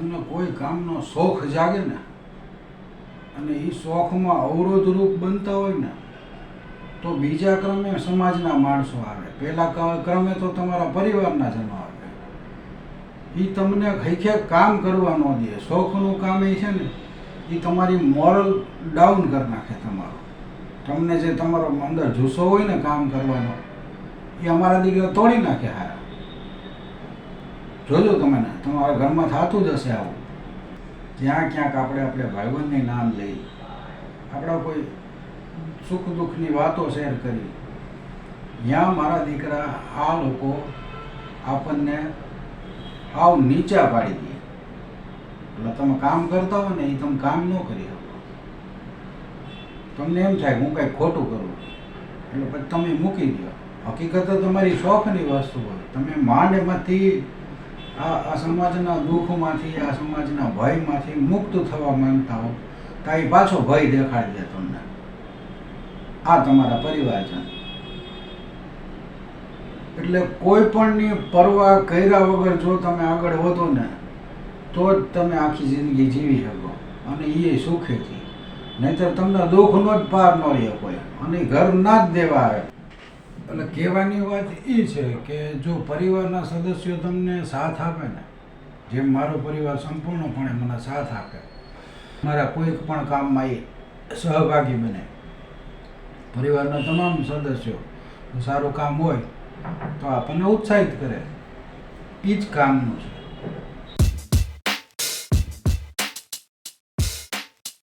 તમને કોઈ કામનો શોખ જાગે ને, અને એ શોખમાં અવરોધરૂપ બનતા હોય ને, તો બીજા ક્રમે સમાજના માણસો આવે. પહેલા ક્રમે તો તમારા પરિવારના જનો આવે. એ તમને હૈખે કામ કરવા ન દે. શોખનું કામ એ છે ને એ તમારી મોરલ ડાઉન કરી નાખે તમારો. તમને જે તમારો અંદર જુસ્સો હોય ને કામ કરવાનો એ અમારા દીકરા તોડી નાખે હારા. જોજો તમે તમારા ઘરમાં થતું જ હશે આવું. જ્યાં ક્યાંક આપણે આપણે ભાઈબંધની નામ લઈ, આપણા કોઈ સુખ દુઃખની વાતો શેર કરી. ત્યાં મારા દીકરા, આ લોકો આપણને આવ નીચા પાડી દે. એટલે તમે કામ કરતા હો ને એ તમે કામ ન કરી શકો. તમને એમ થાય હું કાંઈ ખોટું કરું. એટલે પછી તમે મૂકી દો હકીકત તમારી શોખની વસ્તુ હોય. તમે માંડમાંથી આ સમાજના દુઃખમાંથી, આ સમાજના ભયમાંથી મુક્ત થવા માંગતા હો, તો એ પાછો ભય દેખાડી દે તમને. આ તમારા પરિવારજન. એટલે કોઈ પણની પરવા કર્યા વગર જો તમે આગળ વધો ને, તો જ તમે આખી જિંદગી જીવી શકો અને એ સુખેથી. નહીંતર તમને દુઃખનો જ પાર ન રહે કોઈ. અને ઘર ના જ દેવા આવે. એટલે કહેવાની વાત એ છે કે જો પરિવારના સદસ્યો તમને સાથ આપે ને, જેમ મારો પરિવાર સંપૂર્ણપણે મને સાથ આપે, મારા કોઈ પણ કામમાં એ સહભાગી બને, પરિવારના તમામ સદસ્યો સારું કામ હોય તો આપણને ઉત્સાહિત કરે. એ જ કામનું છે.